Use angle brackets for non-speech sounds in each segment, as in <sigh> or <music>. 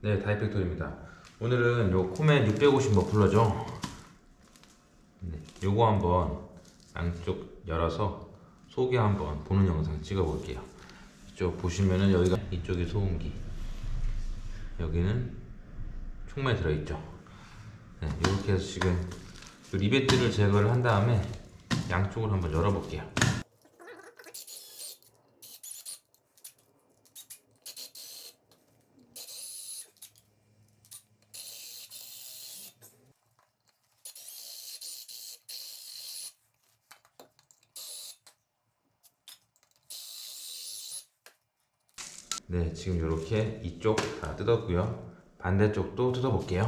네, 다이팩토리입니다. 오늘은 요 코멘 650 머플러죠. 네, 요거 한번 양쪽 열어서 소개 한번 보는 영상 찍어 볼게요. 이쪽 보시면은 여기가 이쪽이 소음기, 여기는 총매 들어있죠. 네, 이렇게 해서 지금 요 리베트를 제거를 한 다음에 양쪽을 한번 열어볼게요. 네, 지금 이렇게 이쪽 다 뜯었고요. 반대쪽도 뜯어볼게요.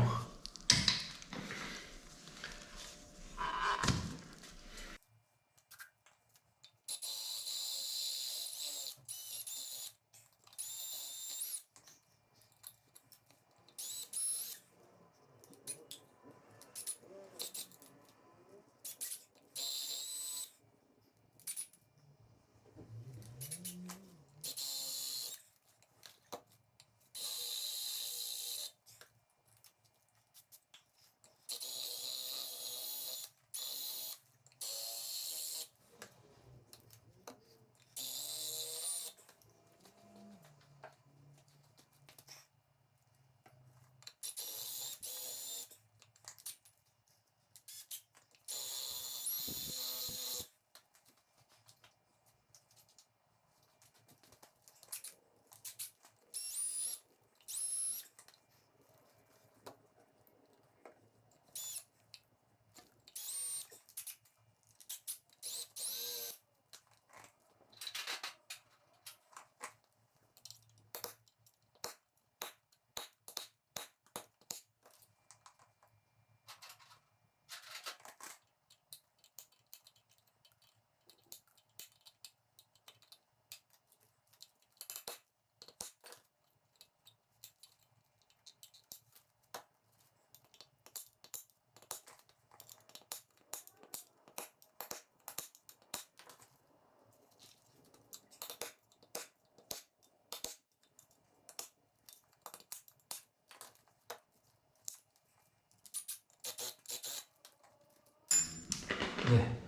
네,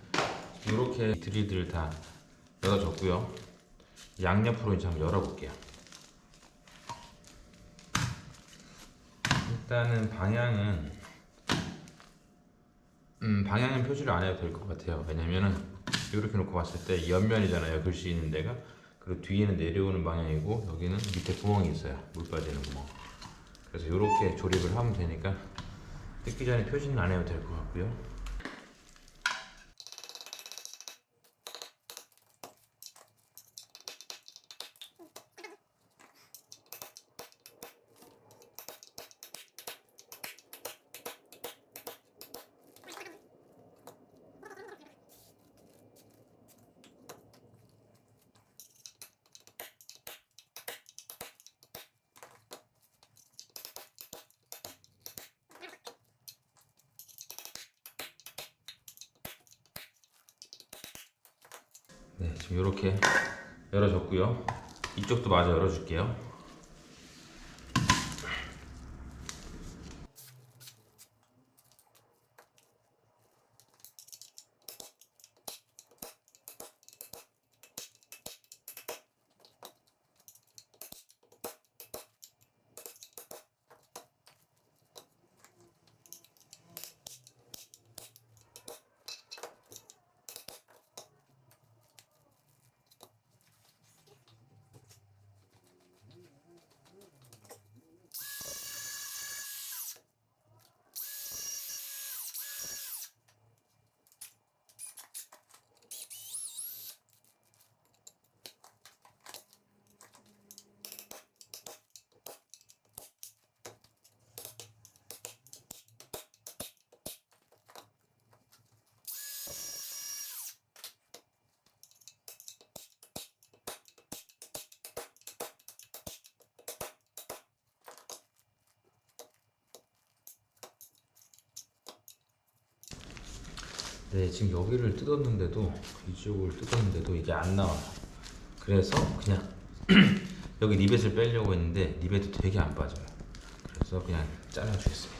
이렇게 드리들 다 열어줬고요. 양옆으로 이제 한번 열어볼게요. 일단은 방향은 음, 방향은 표시를 안 해도 될 것 같아요. 왜냐면은 이렇게 놓고 봤을 때 옆면이잖아요. 글씨 있는 데가. 그리고 뒤에는 내려오는 방향이고 여기는 밑에 구멍이 있어요. 물 빠지는 구멍. 그래서 이렇게 조립을 하면 되니까 뜯기 전에 표시는 안 해도 될 것 같고요. 네, 지금 이렇게 열어줬고요. 이쪽도 마저 열어줄게요. 네, 지금 여기를 뜯었는데도 이쪽을 뜯었는데도 이게 안 나와요. 그래서 그냥 <clears throat> 여기 리벳을 빼려고 했는데 리벳도 되게 안 빠져요. 그래서 그냥 잘라주겠습니다.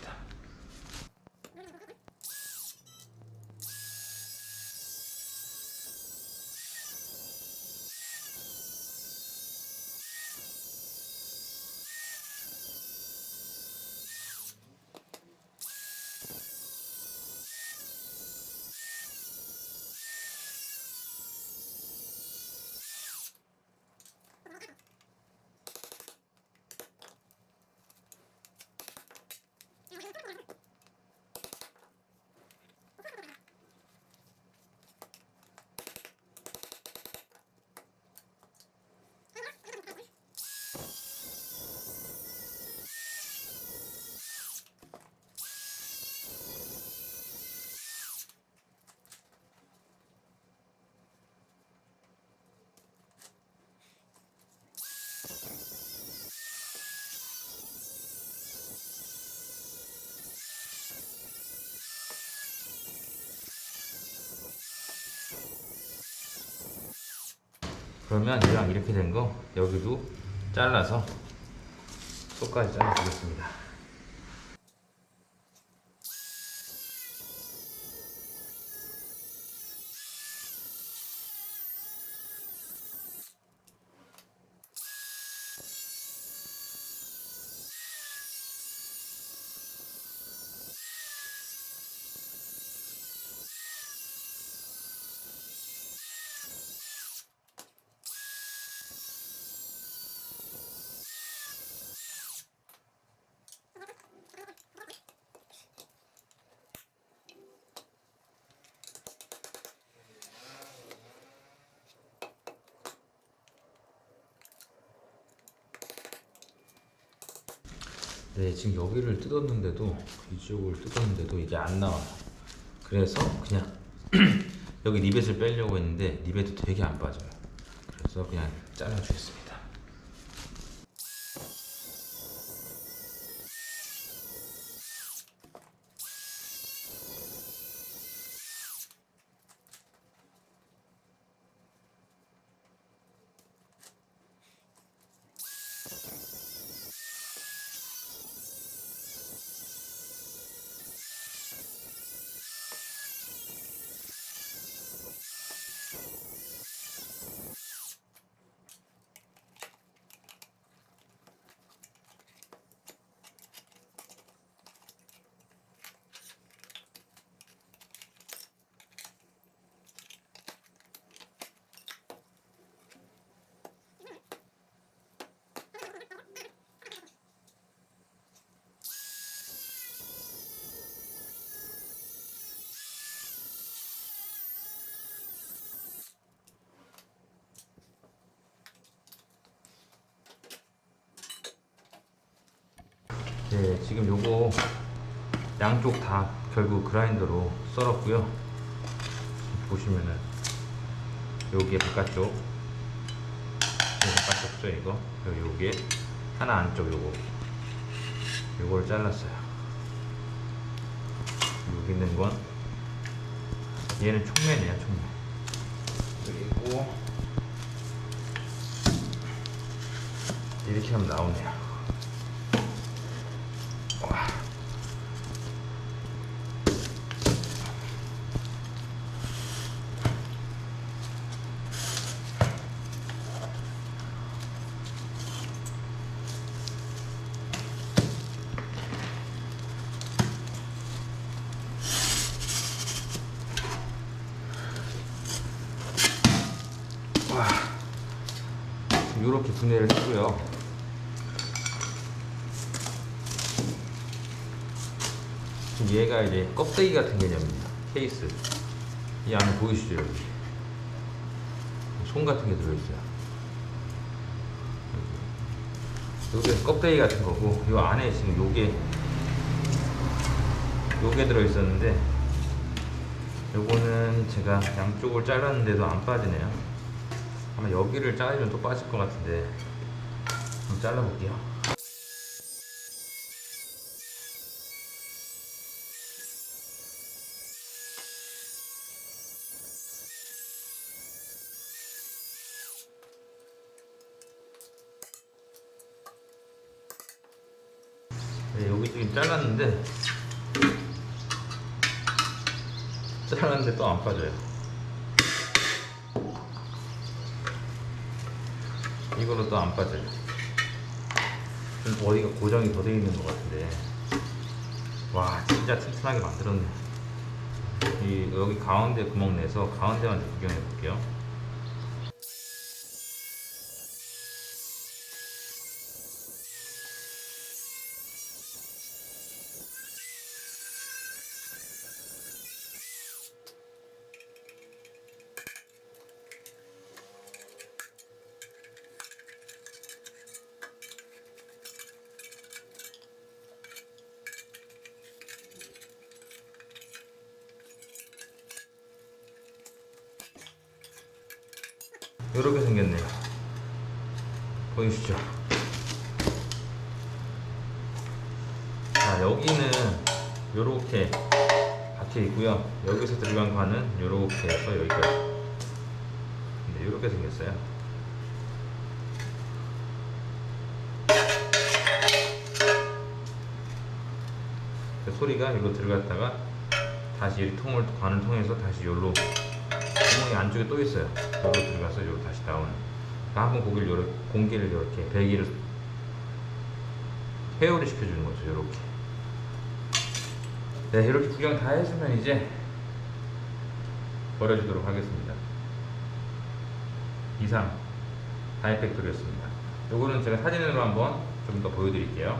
그러면 이랑 이렇게 된 거 여기도 잘라서 속까지 잘라주겠습니다. 네, 지금 여기를 뜯었는데도 이쪽을 뜯었는데도 이게 안 나와요. 그래서 그냥 <clears throat> 여기 리벳을 빼려고 했는데 리벳도 되게 안 빠져요. 그래서 그냥 잘라주겠습니다. 네, 지금 요거 양쪽 다 결국 그라인더로 썰었고요. 보시면은 여기에 바깥쪽, 바깥쪽죠 이거, 여기에 하나 안쪽 요거, 요걸 잘랐어요. 여기 있는 건 얘는 총매네요, 총매. 그리고 이렇게 하면 나오네요. 와. 와. 이렇게 분해를 했고요. 지금 얘가 이제 껍데기 같은 개념입니다. 케이스. 이 안에 보이시죠, 여기? 손 같은 게 들어있어요. 요게 껍데기 같은 거고, 요 안에 지금 요게, 요게 들어있었는데, 요거는 제가 양쪽을 잘랐는데도 안 빠지네요. 아마 여기를 자르면 또 빠질 것 같은데, 한번 잘라볼게요. 네, 지금 잘랐는데 잘랐는데 또 안 빠져요. 이걸로 또 안 빠져요. 좀 어디가 고정이 더 돼 있는 것 같은데. 와 진짜 튼튼하게 만들었네. 이 여기 가운데 구멍 내서 가운데만 좀 구경해 볼게요. 이렇게 생겼네요. 보이시죠? 자, 여기는 요렇게 박혀 있고요. 여기서 들어간 관은 요렇게 해서 여기까지. 근데 요렇게 생겼어요. 그 소리가 이거 들어갔다가 다시 이 통을 관을 통해서 다시 요로 구멍이 안쪽에 또 있어요. 여기로 들어가서 여기 다시 나오는. 그러니까 한번 고기를 요렇게 공기를 이렇게 배기를 회오리 시켜주는 거죠. 이렇게. 네, 이렇게 구경 다 해주면 이제 버려주도록 하겠습니다. 이상 다이팩토리였습니다. 요거는 제가 사진으로 한번 좀 더 보여드릴게요.